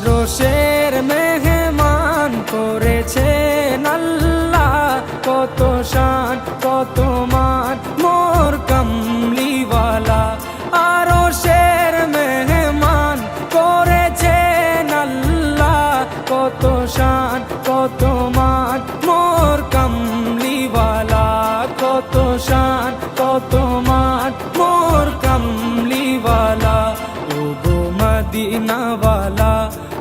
আরশের মেহমান করেছে আল্লাহ। কত শান, কত মান, মোর কমলিওয়ালা। আরশের মেহমান করেছে নাল্লা কত শান, কত মান, মোর কমলিওয়ালা। কত শান, কত মান, মোর কমলিওয়ালা। মদিনাওয়ালা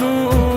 no